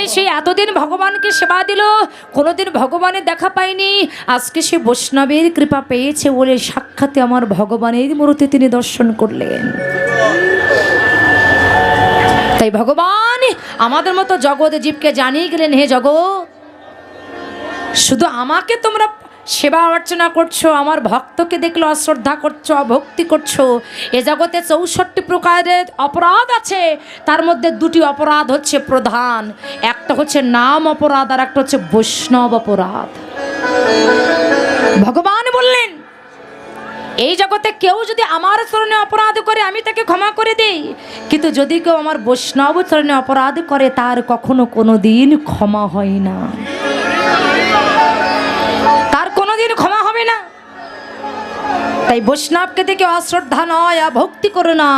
বলে সে এতদিন ভগবানকে সেবা দিল, কোনোদিন ভগবানের দেখা পায়নি আজকে সে বৈষ্ণবের কৃপা পেয়েছে বলে সাক্ষাতে আমার ভগবানের মূর্তি তিনি দর্শন করলেন। তাই ভগবান, আমাদের মতো জগৎ জীবকে জানিয়ে গেলেন, হে জগৎ, শুধু আমাকে তোমরা সেবা অর্চনা করছ, আমার ভক্তকে দেখল, অশ্রদ্ধা করছ, অভক্তি করছ। এ জগতে চৌষট্টি প্রকারের অপরাধ আছে, তার মধ্যে দুটি অপরাধ হচ্ছে প্রধান। একটা হচ্ছে নাম অপরাধ, আর একটা হচ্ছে বৈষ্ণব অপরাধ। ভগবান বললেন, এই জগতে কেউ যদি আমার চরণে অপরাধ করে, আমি তাকে ক্ষমা করে দেই। কিন্তু যদি কেউ আমার বৈষ্ণব চরণে অপরাধ করে, তার কখনো কোনো দিন ক্ষমা হয় না। তাই বৈষ্ণবকে দেখে অশ্রদ্ধা নয় ভক্তি করো না।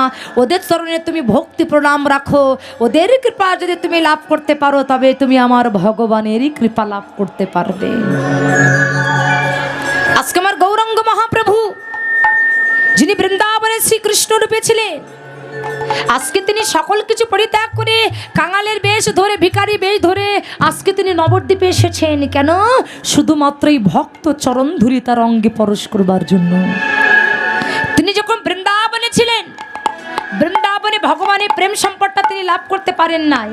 ওদের চরণে তুমি ভক্তি প্রণাম রাখো। ওদের কৃপা যদি তুমি লাভ করতে পারো, তবে তুমি আমার ভগবানেরই কৃপা লাভ করতে পারবে। আজকে আমার গৌরাঙ্গ মহাপ্রভু, যিনি বৃন্দাবনে শ্রীকৃষ্ণ রূপে ছিলেন আজকে তিনি সকল কিছু পরিত্যাগ করে কাঙালের বেশ ধরে, ভিখারি বেশ ধরে আজকে তিনি নবদ্বীপে এসেছেন। কেন? শুধুমাত্র এই ভক্ত চরণ ধুরি তার অঙ্গে পরশ করবার জন্য। তিনি যখন বৃন্দাবনে ছিলেন, বৃন্দাবনে ভগবানের প্রেম সম্পদটা তিনি লাভ করতে পারেন নাই।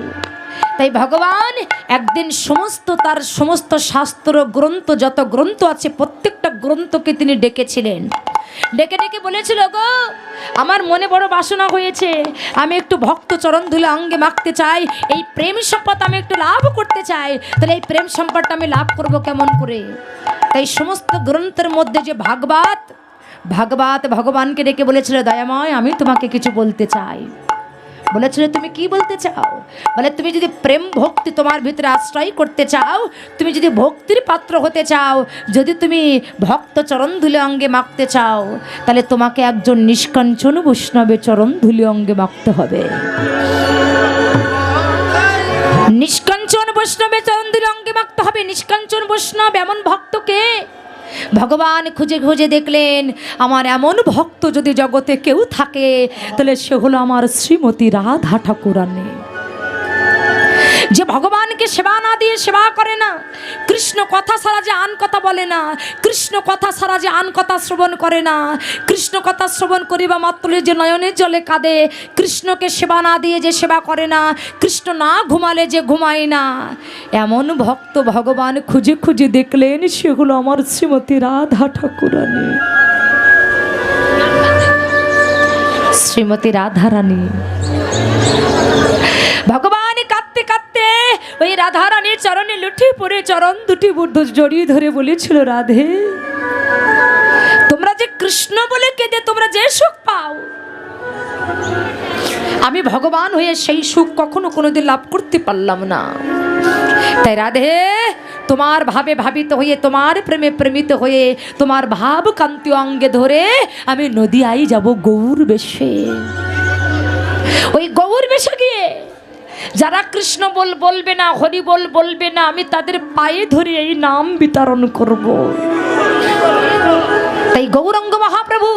তাই ভগবান একদিন সমস্ত তার সমস্ত শাস্ত্র গ্রন্থ, যত গ্রন্থ আছে, প্রত্যেকটা গ্রন্থকে তিনি ডেকেছিলেন। ডেকে ডেকে বলেছিল, গো, আমার মনে বড় বাসনা হয়েছে। আমি একটু ভক্ত চরণ ধুলে অঙ্গে মাখতে চাই। এই প্রেম সম্পদ আমি একটু লাভ করতে চাই। তাহলে এই প্রেম সম্পদটা আমি লাভ করব কেমন করে? তাই সমস্ত গ্রন্থের মধ্যে যে ভাগবত ভাগবত ভগবানকে ডেকে বলেছিল, দয়াময়, আমি তোমাকে কিছু বলতে চাই। বলেছিল, তুমি কি বলতে চাও? বলে, তুমি যদি প্রেম ভক্তি তোমার ভিতরে আশ্রয় করতে চাও, তুমি যদি ভক্তির পাত্র হতে চাও, যদি তুমি ভক্ত চরণ ধুলে অঙ্গে মাখতে চাও, তাহলে তোমাকে একজন নিষ্কাঞ্চন বৈষ্ণবে চরণ ধুলে অঙ্গে মাখতে হবে। নিষ্কাঞ্চন বৈষ্ণবে চরণ ধুলে অঙ্গে মাখতে হবে। নিষ্কাঞ্চন বৈষ্ণব এমন ভক্তকে ভগবান খুঁজে খুঁজে দেখলেন, আমার এমন ভক্ত যদি জগতে কেউ থাকে, তাহলে সে হলো আমার শ্রীমতী রাধা ঠাকুরানী যে ভগবানকে সেবা না দিয়ে সেবা করে না। কৃষ্ণ কথা ছাড়া যে আন কথা বলে না। কৃষ্ণ কথা ছাড়া যে আন কথা শ্রবণ করে না। কৃষ্ণ কথা শ্রবণ করিবা মাত্র যে নয়নের জলে কাঁদে। কৃষ্ণকে সেবা না দিয়ে যে সেবা করে না। কৃষ্ণ না ঘুমালে যে ঘুমায় না। এমন ভক্ত ভগবান খুঁজে খুঁজে দেখলেন সেগুলো আমার শ্রীমতী রাধা ঠাকুরানী। শ্রীমতী রাধারানী ভগবান ওই রাধারানীর চরণে লুঠিয়ে পড়ে চরণ দুটি বুদ্ধ জড়িয়ে ধরে বলেছিল, রাধে, তোমরা যে কৃষ্ণ বলে কেঁদে তোমরা যে সুখ পাও। আমি ভগবান হয়ে সেই সুখ কখনো কোনোদিন লাভ করতে পারলাম না। তাই রাধে, তোমার ভাবে ভাবিত হয়ে, তোমার প্রেমে প্রেমিত হয়ে, তোমার ভাব কান্তি অঙ্গে ধরে আমি নদিয়াই যাব গৌর বেশে। ওই গৌর বেশে গিয়ে যারা কৃষ্ণ বল বলবে না, হরি বল বলবে না, আমি তাদের পায়ে ধরে এই নাম বিতরণ করব। তাই গৌরঙ্গ মহাপ্রভু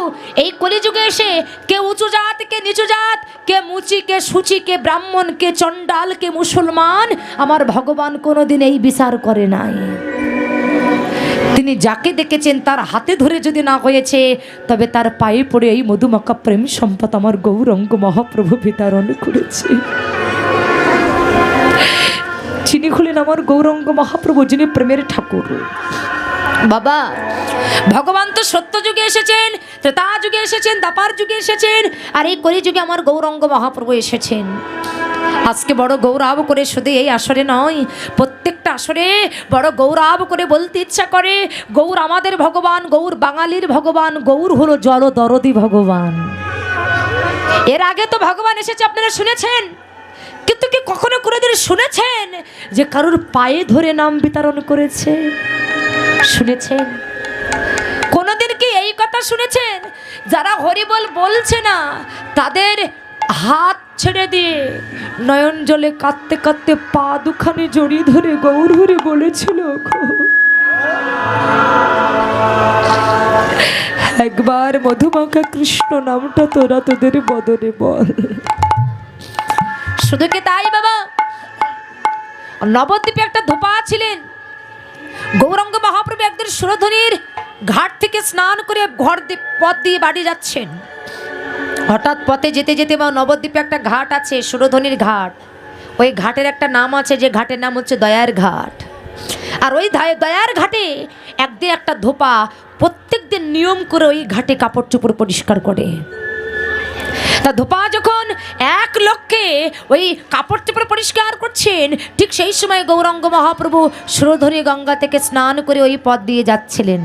এই কলিযুগে এসে কে উঁচু জাত, কে নিচু জাত, কে মুচি, কে সুচি, কে ব্রাহ্মণ, কে চণ্ডাল, কে মুসলমান, আমার ভগবান কোনোদিন এই বিচার করে নাই। তিনি যাকে দেখেছেন, তার হাতে ধরে যদি না হয়েছে, তবে তার পায়ে পড়ে এই মধুমাখা প্রেম সম্পদ আমার গৌরঙ্গ মহাপ্রভু বিতরণ করেছে। যিনি হলেন আমার গৌরঙ্গ মহাপ্রভু, যিনি প্রেমের ঠাকুর। বাবা, ভগবান তো সত্য যুগে এসেছেন, ত্রেতা যুগে এসেছেন, দাপার যুগে এসেছেন, আর এই কলি যুগে আমার গৌরঙ্গ মহাপ্রভু এসেছেন। আজকে বড় গৌরব করে শুধু এই আসরে নয়, প্রত্যেকটা আসরে বড় গৌরব করে বলতে ইচ্ছা করে, গৌর আমাদের ভগবান, গৌর বাঙালির ভগবান, গৌর হলো জল দরদি ভগবান। এর আগে তো ভগবান এসেছে, আপনারা শুনেছেন? কিন্তু কি কখনো কোনোদিন শুনেছেন যে কারোর পায়ে ধরে নাম বিতরণ করেছে? শুনেছেন? কোনোদিন কি এই কথা শুনেছেন? যারা হরিবল বলছে না, তাদের হাত ছেড়ে দিয়ে নয়ন জলে কাঁদতে কাঁদতে পা দুখানে জড়িয়ে ধরে গৌর হরে বলেছিল একবার মধুমাখা কৃষ্ণ নামটা তোরা তোদের বদনে বল। শুধু কি তাই, বাবা। নবদ্বীপে একটা ধোপা ছিলেন। গৌরাঙ্গ মহাপ্রভু একদিন সুরধনির ঘাট থেকে স্নান করে ঘর পথ দিয়ে বাড়ি যাচ্ছেন। হঠাৎ পথে যেতে যেতে বা নবদ্বীপে একটা ঘাট আছে সুরধনির ঘাট। ওই ঘাটের একটা নাম আছে, যে ঘাটের নাম হচ্ছে দয়ার ঘাট। আর ওই দয়ার ঘাটে একদিন একটা ধোপা প্রত্যেক দিন নিয়ম করে ওই ঘাটে কাপড় চোপড় পরিষ্কার করে। তা ধোপা যখন এক লক্ষ্যে ওই কাপড় চোপড় পরিষ্কার করছেন, ঠিক সেই সময় গৌরাঙ্গ মহাপ্রভু সুরধনী গঙ্গা থেকে স্নান করে ওই পথ দিয়ে যাচ্ছিলেন।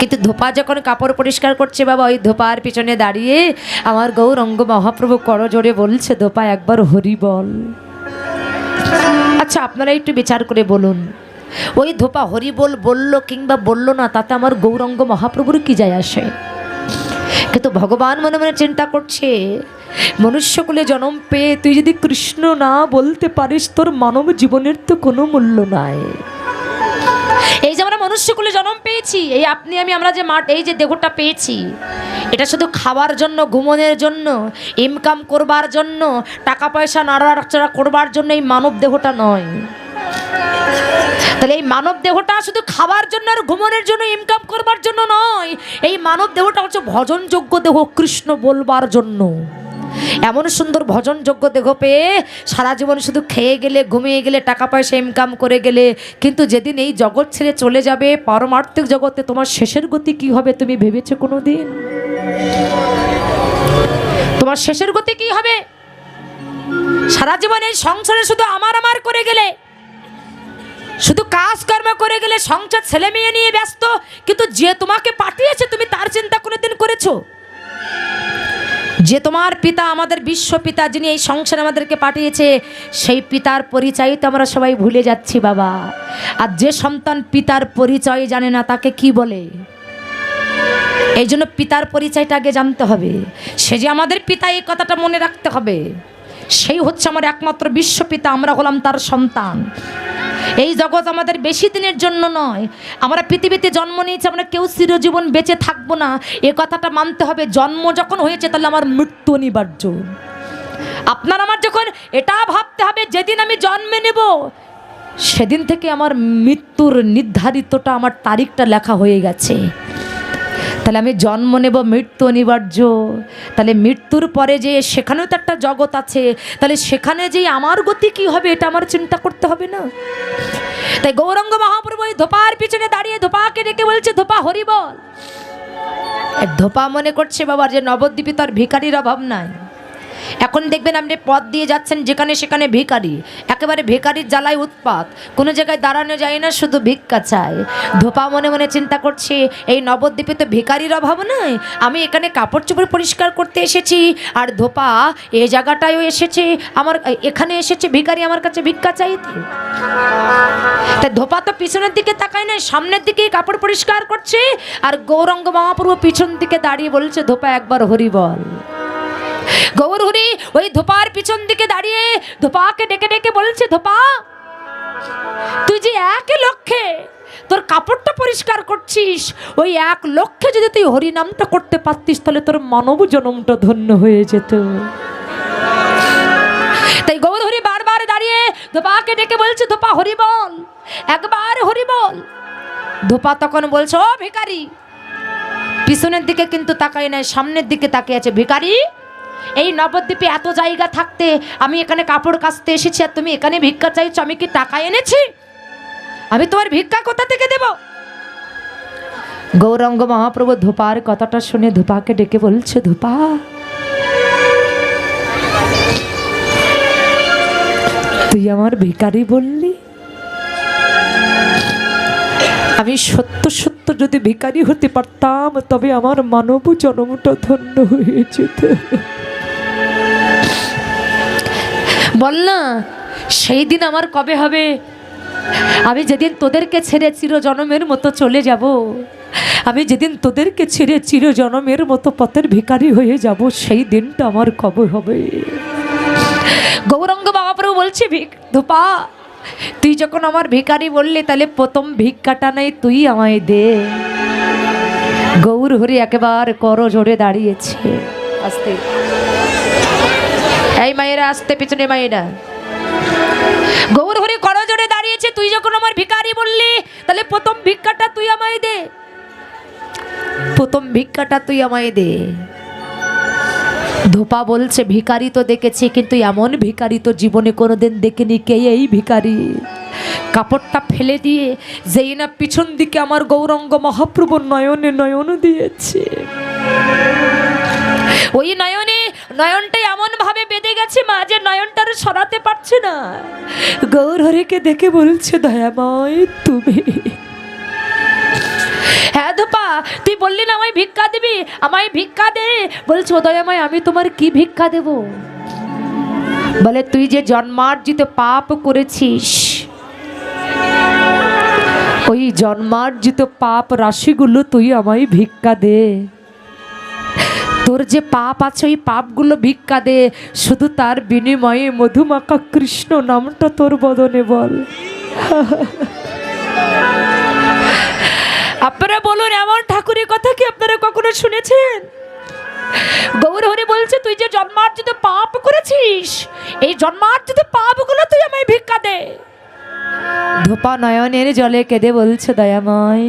কিন্তু ধোপা যখন কাপড় পরিষ্কার করছে, বাবা, ওই ধোপার পিছনে দাঁড়িয়ে আমার গৌরঙ্গ মহাপ্রভু করজোরে বলছে, ধোপা, একবার হরি বল। আচ্ছা আপনারা একটু বিচার করে বলুন। ওই ধোপা হরি বল বলল কিংবা বলল না, তাতে আমার গৌরঙ্গ মহাপ্রভুর কি যায় আসে? কিন্তু ভগবান মনে মনে চিন্তা করছে, মনুষ্যকুলে জন্ম পেয়ে তুই যদি কৃষ্ণ না বলতে পারিস, তোর মানব জীবনের তো কোনো মূল্য নাই। এই যে আমরা মনুষ্যকুলে জন্ম পেয়েছি, এই আপনি, আমি, আমরা যে মাঠ, এই যে দেহটা পেয়েছি, এটা শুধু খাওয়ার জন্য, ঘুমনের জন্য ইনকাম করবার জন্য, টাকা পয়সা নাড়াচাড়া করবার জন্য এই মানব দেহটা নয়। তাহলে এই মানব দেহটা শুধু খাবার জন্য আর ঘুমনের জন্য ইনকাম করবার জন্য নয়, এই মানব দেহটা হচ্ছে ভজনযোগ্য দেহ কৃষ্ণ বলবার জন্য। এমন সুন্দর ভজনযোগ্য দেহ পেয়ে সারা জীবন শুধু খেয়ে গেলে, ঘুমিয়ে গেলে, টাকা পয়সা ইনকাম করে গেলে, কিন্তু যেদিন এই জগৎ ছেড়ে চলে যাবে, পারমার্থিক জগতে তোমার শেষের গতি কি হবে তুমি ভেবেছো কোনো দিন তোমার শেষের গতি কি হবে? সারা জীবন এই সংসারে শুধু আমার আমার করে গেলে শুধু কাজকর্ম করে গেলে সংসার ছেলে মেয়ে নিয়ে ব্যস্ত, কিন্তু যে তোমাকে পাঠিয়েছে তুমি তার চিন্তা কোনোদিন করেছ? যে তোমার পিতা আমাদের বিশ্ব পিতা, যিনি এই সংসারে আমাদেরকে পাঠিয়েছে, সেই পিতার পরিচয় তো আমরা সবাই ভুলে যাচ্ছি, বাবা। আর যে সন্তান পিতার পরিচয় জানে না, তাকে কি বলে? এই জন্য পিতার পরিচয়টা আগে জানতে হবে। সে যে আমাদের পিতা, এই কথাটা মনে রাখতে হবে। সেই হচ্ছে আমার একমাত্র বিশ্ব পিতা, আমরা হলাম তার সন্তান। এই জগৎ আমাদের বেশি দিনের জন্য নয়। আমরা পৃথিবীতে জন্ম নিয়েছি, আমরা কেউ চিরজীবন বেঁচে থাকব না। এ কথাটা মানতে হবে, জন্ম যখন হয়েছে, তাহলে আমার মৃত্যু অনিবার্য। আপনার আমার যখন এটা ভাবতে হবে, যেদিন আমি জন্মে নেব, সেদিন থেকে আমার মৃত্যুর নির্ধারিতটা, আমার তারিখটা লেখা হয়ে গেছে। তাহলে আমি জন্ম নেব, মৃত্যু অনিবার্য। তাহলে মৃত্যুর পরে যে সেখানেও তো একটা জগৎ আছে, তাহলে সেখানে যে আমার গতি কি হবে, এটা আমার চিন্তা করতে হবে না। তাই গৌরঙ্গ মহাপ্রভু ওই ধোপার পিছনে দাঁড়িয়ে ধোপাকে ডেকে বলছে, ধোপা, হরিবল। ধোপা মনে করছে বাবার যে নবদ্বীপে তার ভিকারির অভাব নাই। এখন দেখবেন আপনি পথ দিয়ে যাচ্ছেন যেখানে সেখানে ভিখারি, একেবারে ভিখারির জ্বালায় উৎপাত। কোনো জায়গায় দাঁড়ানো যায় না, শুধু ভিক্ষা চায়। ধোপা মনে মনে চিন্তা করছে, এই নবদ্বীপে তো ভিখারির অভাব নয় আমি এখানে কাপড় চোপড় পরিষ্কার করতে এসেছি, আর ধোপা এই জায়গাটায়ও এসেছে, আমার, এখানে এসেছে, ভিখারি আমার কাছে ভিক্ষা চাইতে। তা ধোপা তো পিছনের দিকে তাকায় না সামনের দিকেই কাপড় পরিষ্কার করছে, আর গৌরঙ্গ মহাপ্রভু পিছন দিকে দাঁড়িয়ে বলছে, ধোপা একবার হরি বল গৌর হরি, ওই ধোপার পিছন দিকে দাঁড়িয়ে ধোপাকে ডেকে ডেকে বলছে, ধোপা, তুই যে এক লক্ষ্যে তোর কাপড়টা পরিষ্কার করছিস, ওই এক লক্ষ্যে যদি তুই হরি নামটা করতে পারতিস, তাহলে তোর মানব জনমটা ধন্য হয়ে যেত। তাই গৌর হরি বারবার দাঁড়িয়ে ধোপাকে ডেকে বলছে, ধোপা, হরি বল, একবার হরি বল। ধোপা তখন বলছে, ও ভিখারি, পিছনের দিকে কিন্তু তাকাই নাই, সামনের দিকে তাকিয়ে আছে, ভিখারি এই নবদ্বীপে এত জায়গা থাকতে আমি এখানে কাপড় কাচতে এসেছি আর তুমি এখানে ভিক্ষা চাইছো, আমি কি টাকা এনেছি? আমি তোমার ভিক্ষা কোথা থেকে দেব? গৌরঙ্গ মহাপ্রভু ধোপার কথাটা শুনে ধোপাকে ডেকে বলছে, ধোপা, তুই আমার ভিখারি বললি? আমি সত্য সত্য যদি ভিখারি হতে পারতাম, তবে আমার মানব জন্মটা ধন্য হয়ে যেত। বল না, সেই দিন আমার কবে হবে? আমি যেদিন তোদেরকে ছেড়ে চিরজনমের মতো চলে যাব, আমি যেদিন তোদেরকে ছেড়ে চিরজনমের মতো পথের ভিকারি হয়ে যাব, সেই দিনটা আমার কবে হবে? গৌরঙ্গ মহাপ্রভু বলছে, ভিক, ধোপা, তুই যখন আমার ভিখারি বললি, তাহলে প্রথম ভিক্ষাটা নেই তুই আমায় দে। গৌর হরি একেবারে করো জোরে দাঁড়িয়েছে। আসতে এই মায়েরা, আসতে পিছনে মায়েরা। গৌর হরি করজোড়ে দাঁড়িয়েছে, তুই যখন আমার ভিখারি বললি, তাহলে প্রথম ভিক্ষাটা তুই আমায় দে। প্রথম ভিক্ষাটা তুই আমায় দে। ধোপা বলছে, ভিখারি তো দেখেছি, কিন্তু এমন ভিখারি তো জীবনে কোনোদিন দেখেনি। কে এই ভিখারি? কাপড়টা ফেলে দিয়ে যেই না পিছন দিকে আমার গৌরঙ্গ মহাপ্রভু নয়নে নয়ন দিয়েছে। ওই নয়নে নয়নটা এমন ভাবে বেঁধে গেছে মা যে নয়নটার সরাতে পারছে না। গৌর হরিকে দেখে বলছে, দয়াময় তুমি। হ্যাঁ ধোপা, তুই বললি না আমায় ভিক্ষা দিবি? আমায় ভিক্ষা দে। বলছে দয়াময়, আমি তোমার কি ভিক্ষা দেব? বলে, তুই যে জন্মার্জিত পাপ করেছিস, ওই জন্মার্জিত পাপ রাশিগুলো তুই আমায় ভিক্ষা দে। তোর যে পাপ আছে, ওই পাপগুলো ভিক্ষা দে। শুধু তার বিনিময়ে মধুমাখা কৃষ্ণ নামটা তোর বদনে বল। আপনারা বলুন, এমন ঠাকুরের কথা কি আপনারা কখনো শুনেছেন? গৌর হরি বলছে, তুই যে জন্মার্জিত পাপ করেছিস, এই জন্মার্জিত পাপগুলো তুই আমায় ভিক্ষা দে। ধোপা নয়নের জলে কেঁদে বলছে, দয়াময়।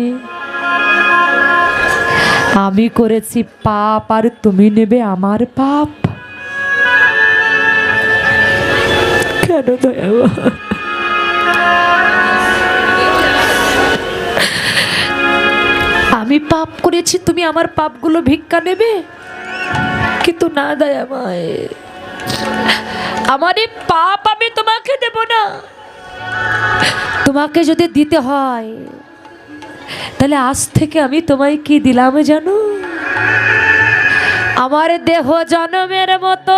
আমি করেছি পাপ, আর তুমি নেবে আমার পাপ। কেন আমি পাপ করেছি, তুমি আমার পাপগুলো ভিক্ষা নেবে? কিন্তু না দয়াময়, আমার এই পাপ আমি তোমাকে দেব না। তোমাকে যদি দিতে হয় তাহলে আজ থেকে আমি তোমায় কি দিলাম জানো? আমার দেহ জনমের মতো।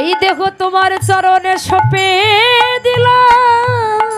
এই দেহ তোমার চরণে সপে দিলাম।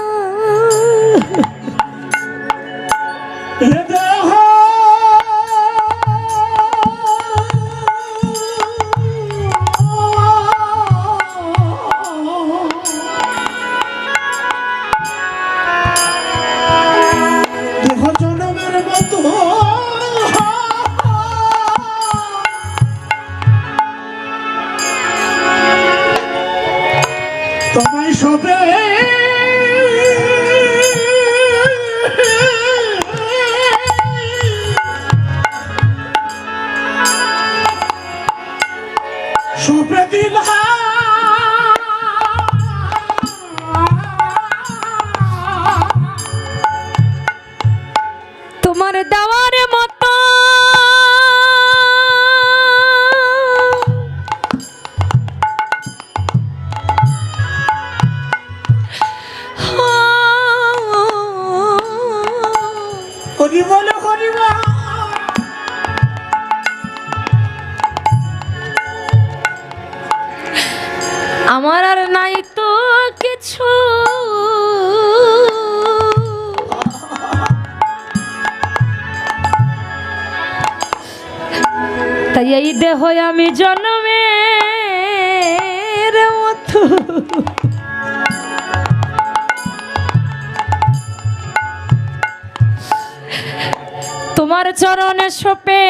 চরণে সপে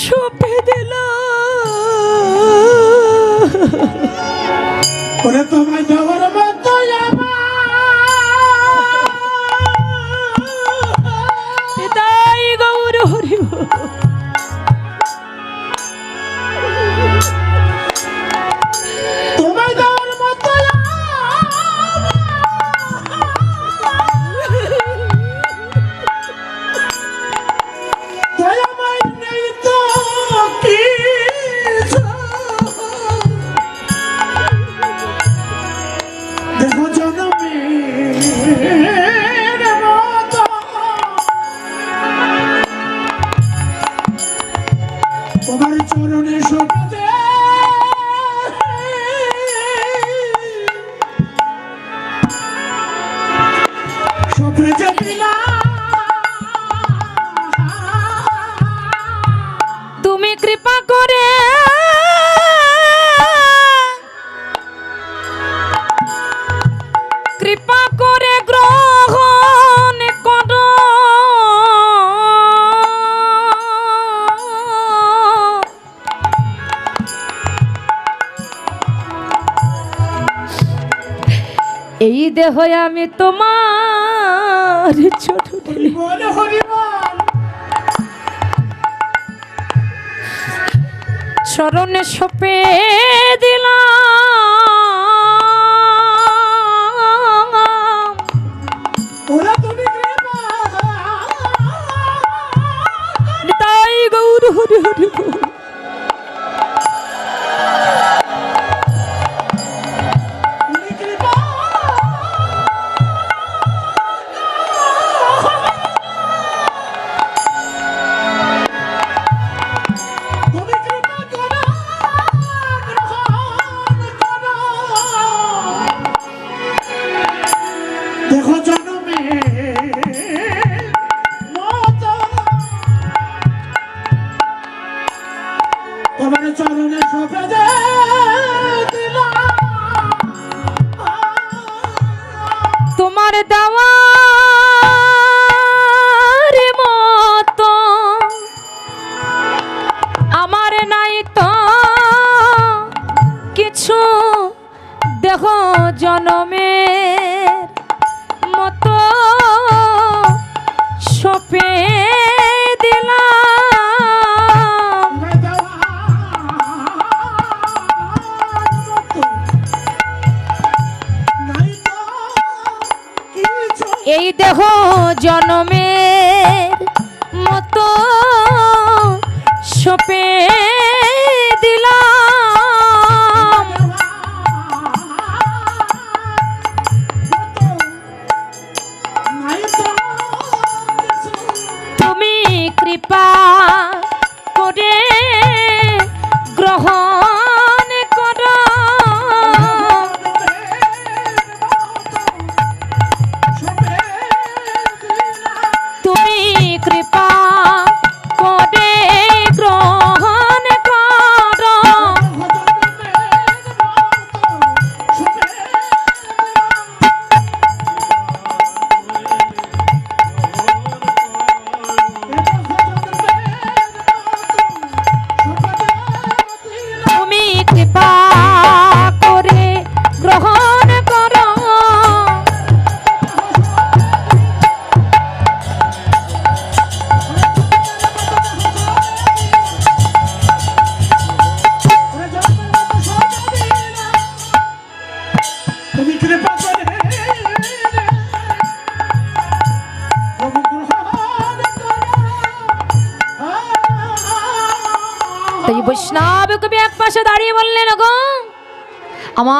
সপে দিল। ওরে তোমায় দেওয়ার কৃপা করে। কৃপা করে গ্রহণ কর। এই দেহ আমি তোমার ছোট চরণে সপে দিলাম।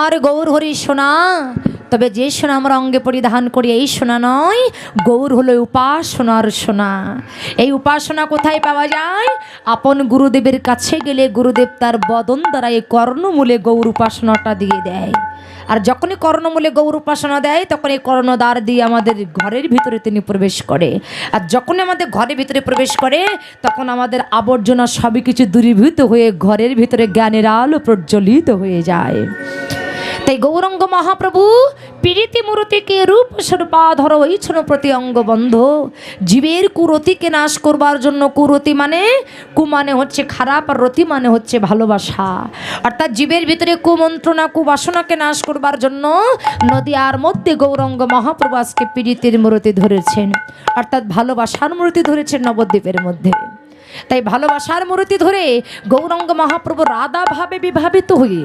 আমার গৌর হরি সোনা। তবে যে সোনা আমরা অঙ্গে পরিধান করি, এই সোনা নয়, গৌর হলো উপাসনার সোনা। এই উপাসনা কোথায় পাওয়া যায়? আপন গুরুদেবের কাছে গেলে গুরুদেব তার বদন দ্বারা এই কর্ণমূলে গৌর উপাসনাটা দিয়ে দেয়। আর যখনই কর্ণমূলে গৌর উপাসনা দেয়, তখন এই কর্ণদ্বার দিয়ে আমাদের ঘরের ভিতরে তিনি প্রবেশ করে। আর যখনই আমাদের ঘরের ভিতরে প্রবেশ করে, তখন আমাদের আবর্জনা সবই কিছু দূরীভূত হয়ে ঘরের ভিতরে জ্ঞানের আলো প্রজ্বলিত হয়ে যায়। তাই গৌরঙ্গ মহাপ্রভু পীড়িতি মূর্তিকে রূপ স্বরূপাধর ঐছন প্রতি অঙ্গ বন্ধ। জীবের কুরতিকে নাশ করবার জন্য কুরতি মানে কু মানে হচ্ছে খারাপ আর রতি মানে হচ্ছে ভালোবাসা। অর্থাৎ জীবের ভিতরে কুমন্ত্রণা, কুবাসনাকে নাশ করবার জন্য নদীয়ার মধ্যে গৌরঙ্গ মহাপ্রভু আজকে পীড়িতির মূর্তি ধরেছেন। অর্থাৎ ভালোবাসার মূর্তি ধরেছেন নবদ্বীপের মধ্যে। তাই ভালোবাসার মূর্তি ধরে গৌরঙ্গ মহাপ্রভু রাধাভাবে বিভাবিত হয়ে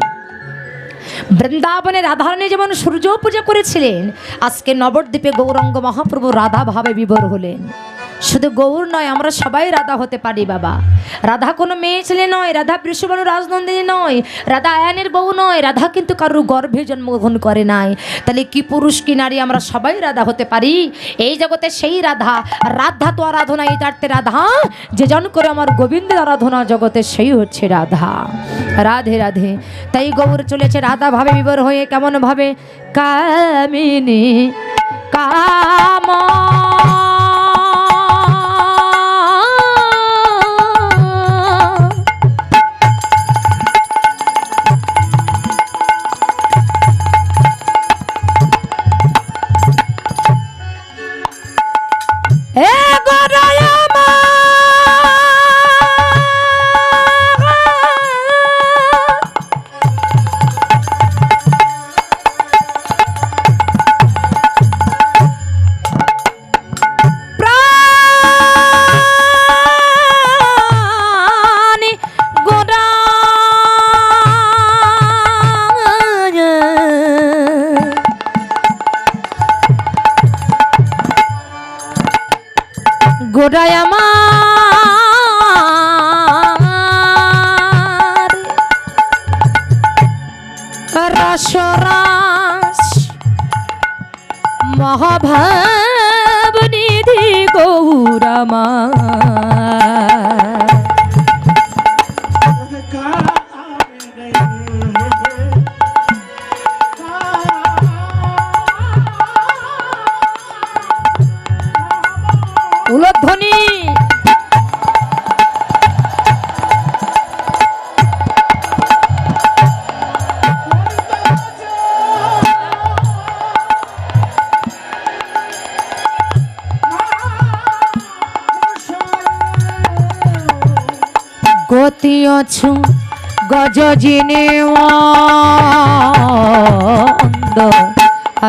বৃন্দাবনে রাধারণী যেমন সূর্য পূজা করেছিলেন আজকে নবদ্বীপে গৌরঙ্গ মহাপ্রভু রাধাভাবে বিবর হলেন। শুধু গৌর নয়, আমরা সবাই রাধা হতে পারি বাবা। রাধা কোনো মেয়ে ছেলে নয়, রাধা বৃষবাণু রাজনন্দিনী নয়, রাধা আয়ানের বউ নয়, রাধা কিন্তু কারুর গর্ভে জন্মগ্রহণ করে নাই। তাহলে কি পুরুষ কি নারী আমরা সবাই রাধা হতে পারি? এই জগতে সেই রাধা রাধা তো আরাধনা, এই তার্থে রাধা। যে জন করে আমার গোবিন্দের আরাধনা, জগতে সেই হচ্ছে রাধা। রাধে রাধে। তাই গৌর চলেছে রাধা ভাবে বিবর হয়ে কেমন ভাবে? কামিনী, কাম এ অছু গজ জিনে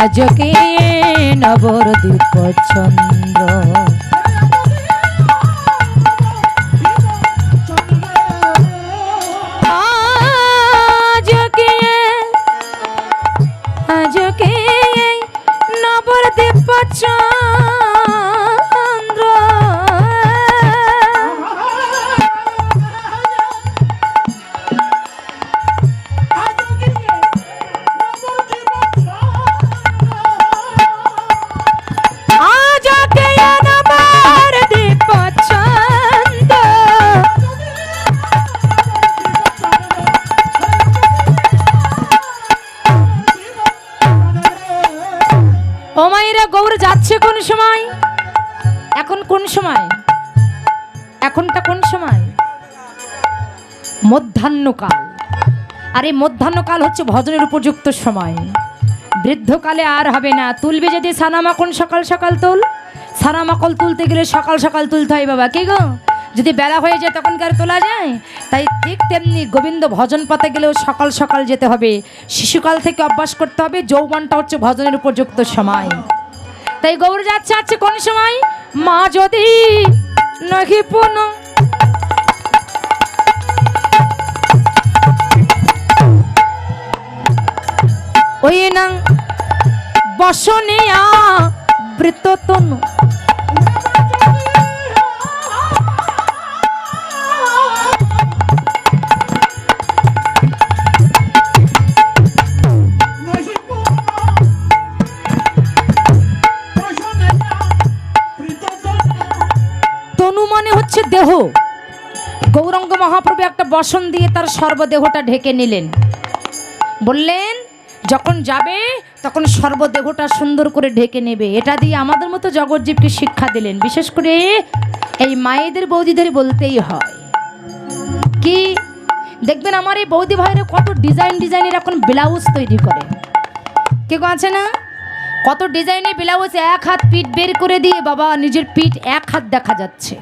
আজকে নবরদীপ দ্বীপ আজকে এই মধ্যাহ্নকাল হচ্ছে ভজনের উপযুক্ত সময়। বৃদ্ধকালে আর হবে না। তুলবে যদি সানামাখন সকাল সকাল তুল। সানামাকল তুলতে গেলে সকাল সকাল তুলতে হয় বাবা। কি গো? যদি বেলা হয়ে যায় তখন কি তোলা যায়? তাই ঠিক তেমনি গোবিন্দ ভজন পাতে গেলেও সকাল সকাল যেতে হবে। শিশুকাল থেকে অভ্যাস করতে হবে। যৌবনটা হচ্ছে ভজনের উপযুক্ত সময়। তাই গৌর যাচ্ছে আছে কোন সময়? মা যদি নহি পুন ওই না বসনিয়া মানে হচ্ছে দেহ। গৌরঙ্গ মহাপ্রভু একটা বসন দিয়ে তার সর্বদেহটা ঢেকে নিলেন। বললেন যখন যাবে, তখন সর্বদেহটা সুন্দর করে ঢেকে নেবে। এটা দিয়ে আমাদের মতো জগৎজীবকে শিক্ষা দিলেন। বিশেষ করে এই মায়েদের বৌদিদের বলতেই হয়। কি? দেখবেন আমার এই বৌদি ভাইরা কত ডিজাইন ডিজাইনের এখন ব্লাউজ তৈরি করে। কে গো আছে না? কত ডিজাইনের ব্লাউজ এক হাত পিঠ বের করে দিয়ে বাবা নিজের পিঠ এক হাত দেখা যাচ্ছে।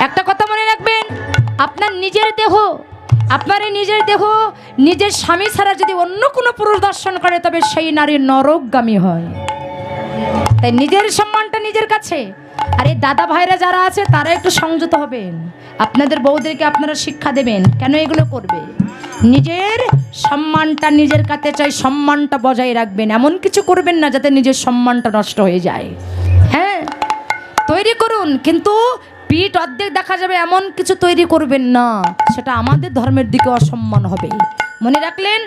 একটা কথা মনে রাখবেন, আপনার নিজের দেহ আপনার নিজের দেহ, নিজের স্বামী ছাড়া যদি অন্য কোনো পুরুষ দর্শন করে, তবে সেই নারী নরকগামী হয়। তাই নিজের সম্মানটা নিজের কাছে। আর এই দাদা ভাইরা যারা আছে, তারা একটু সংযত হবেন। আপনাদের বউদেরকে আপনারা শিক্ষা দেবেন, কেন এগুলো করবে? নিজের সম্মানটা নিজের কাছে চাই, সম্মানটা বজায় রাখবেন। এমন কিছু করবেন না, যাতে নিজের সম্মানটা নষ্ট হয়ে যায়। হ্যাঁ তৈরি করুন, কিন্তু পিঠ অর্ধেক দেখা যাবে, এমন কিছু তৈরি করবেন না। সেটা আমাদের ধর্মের দিকে অসম্মান হবে। মনে রাখলেন?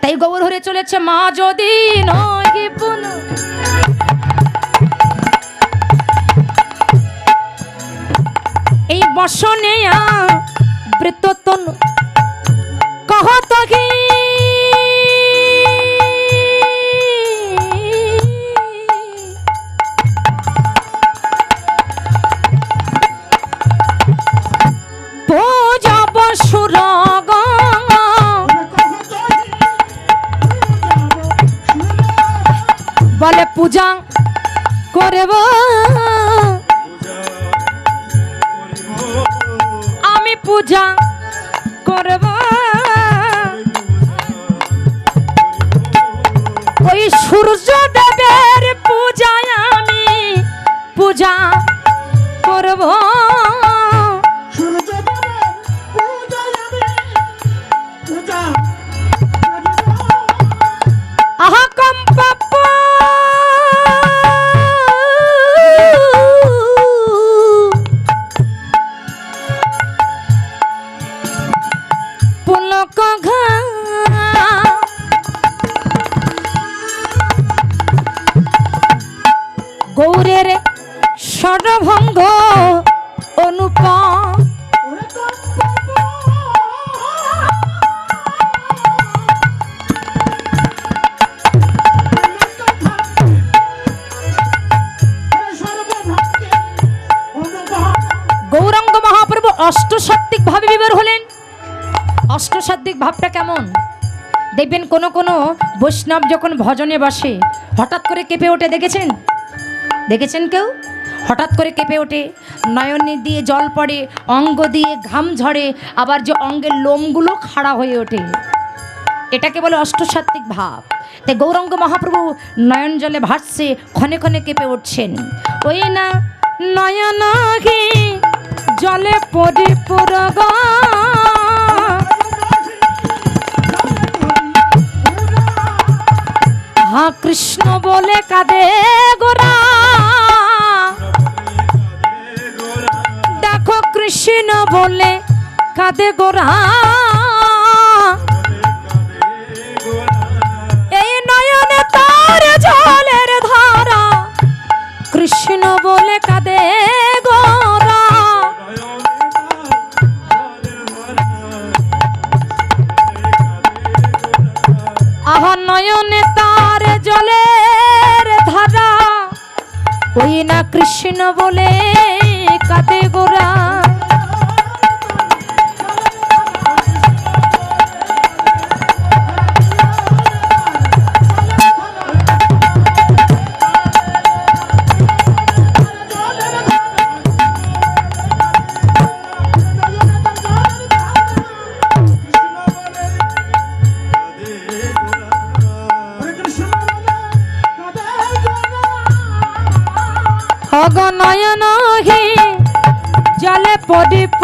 তাই গোবর হরে চলেছে, মা যদি নয় কোনো কোনো বৈষ্ণব যখন ভজনে বসে, হঠাৎ করে কেঁপে ওঠে, দেখেছেন? দেখেছেন কেউ? হঠাৎ করে কেঁপে ওঠে, নয়নে দিয়ে জল পড়ে, অঙ্গ দিয়ে ঘাম ঝরে, আবার যে অঙ্গের লোমগুলো খাড়া হয়ে ওঠে। এটাকে বলে অষ্টসাত্ত্বিক ভাব। তাই গৌরঙ্গ মহাপ্রভু নয়ন জলে ভাসছে, ক্ষণে ক্ষণে কেঁপে উঠছেন। ওই না নয়ন জলে পরিপুরগ হা কৃষ্ণ বলে কাঁদে গোরা। দেখো কৃষ্ণ বলে কাঁদে গোরা। এই নয়নে তার জলের ধারা, কৃষ্ণ বলে কাঁদে গোরা। আহা নয়নে তার জলের ধারা। ওই না কৃষ্ণ বলে কাতে গোরা। অগ নয়ন হে জলে পরিপুরগ